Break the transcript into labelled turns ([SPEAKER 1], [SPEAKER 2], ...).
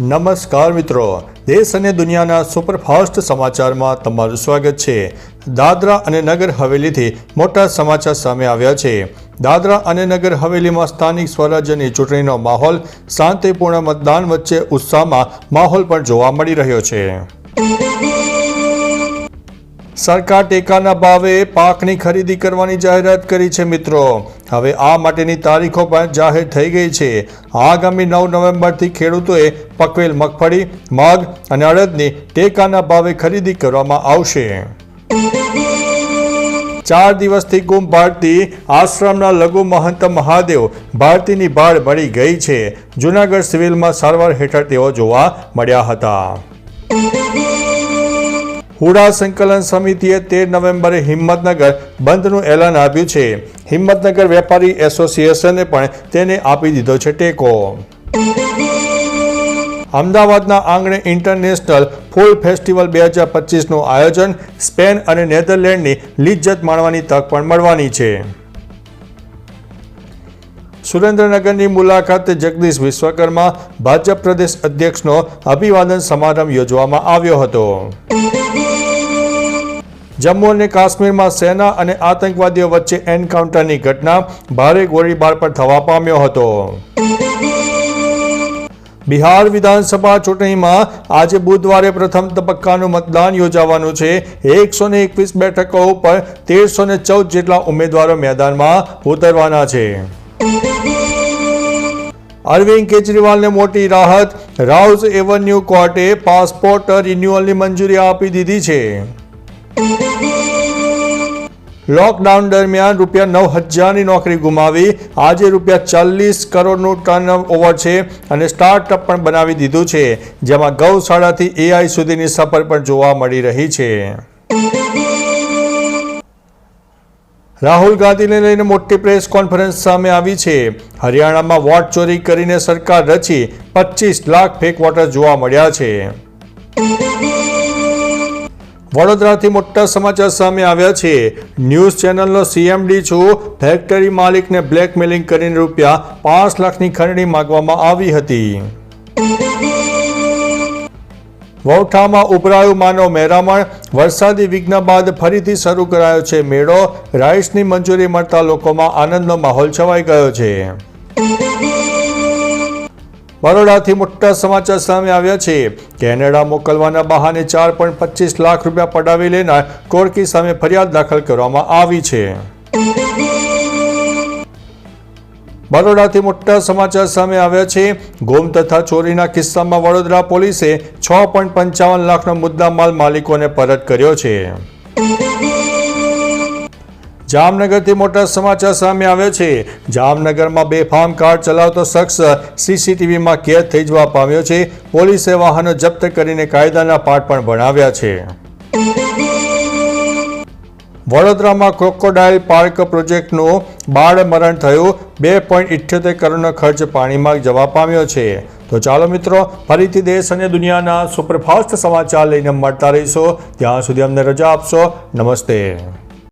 [SPEAKER 1] નમસ્કાર મિત્રો. દેશ અને દુનિયાના સુપરફાસ્ટ સમાચારમાં તમારું સ્વાગત છે. દાદરા અને નગર હવેલીથી મોટા સમાચાર સામે આવ્યા છે. દાદરા અને નગર હવેલીમાં સ્થાનિક સ્વરાજ્યની ચૂંટણીનો માહોલ શાંતિપૂર્ણ મતદાન વચ્ચે ઉત્સાહમાં માહોલ પણ જોવા મળી રહ્યો છે. સરકાર ટેકાના ભાવે પાકની ખરીદી કરવાની જાહેરાત કરી છે મિત્રો. હવે આ માટેની તારીખો પણ જાહેર થઈ ગઈ છે. આગામી નવ નવેમ્બરથી ખેડૂતોએ પકવેલ મગફળી, મગ અને અડદની ટેકાના ભાવે ખરીદી કરવામાં આવશે. ચાર દિવસથી ગુમ ભારતી આશ્રમના લઘુ મહંત મહાદેવ ભારતીની ભાળ મળી ગઈ છે. જુનાગઢ સિવિલમાં સારવાર હેઠળ તેઓ જોવા મળ્યા હતા. હુડા સંકલન સમિતિએ તેર નવેમ્બરે હિંમતનગર બંધનું એલાન આપ્યું છે. હિંમતનગર વેપારી એસોસિએશને પણ તેને આપી દીધો છે ટેકો. અમદાવાદના આંગણે ઇન્ટરનેશનલ ફૂલ ફેસ્ટિવલ બે હજાર પચીસનું આયોજન સ્પેન અને નેધરલેન્ડની લિજ્જત માણવાની તક પણ મળવાની છે. સુરેન્દ્રનગરની મુલાકાતે જગદીશ વિશ્વકર્મા, ભાજપ પ્રદેશ અધ્યક્ષનો અભિવાદન સમારંભ યોજવામાં આવ્યો હતો. જમ્મુ અને કાશ્મીરમાં સેના અને આતંકવાદીઓ વચ્ચે એન્કાઉન્ટરની ઘટના ભારે ગોળીબાર પર થવા પામ્યો હતો. બિહાર વિધાનસભા ચૂંટણીમાં આજે બુધવારે પ્રથમ તબક્કાનું મતદાન યોજાવાનું છે. એકસો ને એકવીસ બેઠકો ઉપર તેરસો ને ચૌદ જેટલા ઉમેદવારો મેદાનમાં ઉતરવાના છે. અરવિંદ કેજરીવાલને મોટી રાહત, રાઉઝ એવન્યુ કોર્ટે પાસપોર્ટ રિન્યુઅલની મંજૂરી આપી દીધી છે. લોકડાઉન દરમિયાન રૂપિયા નવ હજારની નોકરી ગુમાવી. આજે રૂપિયા ચાલીસ કરોડનું ટર્ન ઓવર છે અને સ્ટાર્ટઅપ પણ બનાવી દીધું છે, જેમાં ગૌશાળાથી એઆઈ સુધીની સફર પણ જોવા મળી રહી છે. રાહુલ ગાંધીને લઈને મોટી પ્રેસ કોન્ફરન્સ સામે આવી છે. હરિયાણામાં વોટ ચોરી કરીને સરકાર રચી પચીસ લાખ ફેક વોટર જોવા મળ્યા છે. વડોદરાથી મોટા સમાચાર સામે આવ્યા છે. ન્યૂઝ ચેનલનો સીએમડી છું. ફેક્ટરી માલિકને બ્લેકમેલિંગ કરીને રૂપિયા પાંચ લાખની ખંડણી માંગવામાં આવી હતી. વૌઠામાં ઉભરાયું માનવ મેરામણ. વરસાદી વિઘ્ન બાદ ફરીથી શરૂ કરાયો છે મેળો. રાઈસની મંજૂરી મળતા લોકોમાં આનંદનો માહોલ છવાઈ ગયો છે. બરોડાથી મોટા સમાચાર સામે આવ્યા છે. કેનેડા મોકલવાના બહાને ચાર પોઈન્ટ પચીસ લાખ રૂપિયા પડાવી લેનાર ટોળકી સામે ફરિયાદ દાખલ કરવામાં આવી છે. બરોડાથી મોટા સમાચાર સામે આવ્યા છે. ગોમ તથા ચોરીના કિસ્સામાં વડોદરા પોલીસે છ પોઈન્ટ પંચાવન લાખનો મુદ્દામાલ માલિકોને પરત કર્યો છે. જામનગરથી મોટા સમાચાર સામે આવ્યા છે. જામનગરમાં બેફામ કાર ચલાવતો શખ્સ સીસીટીવીમાં કેદ થઈ જવા પામ્યો છે. પોલીસે વાહનો જપ્ત કરીને કાયદાના પાઠ પણ ભણાવ્યા છે. વડોદરામાં ક્રોકોડાઇલ પાર્ક પ્રોજેક્ટનું બાળ મરણ થયું. બે પોઈન્ટ ઇઠ્યોતેર કરોડનો ખર્ચ પાણીમાં જવા પામ્યો છે. તો ચાલો મિત્રો, ફરીથી દેશ અને દુનિયાના સુપરફાસ્ટ સમાચાર લઈને મળતા રહીશો. ત્યાં સુધી અમને રજા આપશો. નમસ્તે.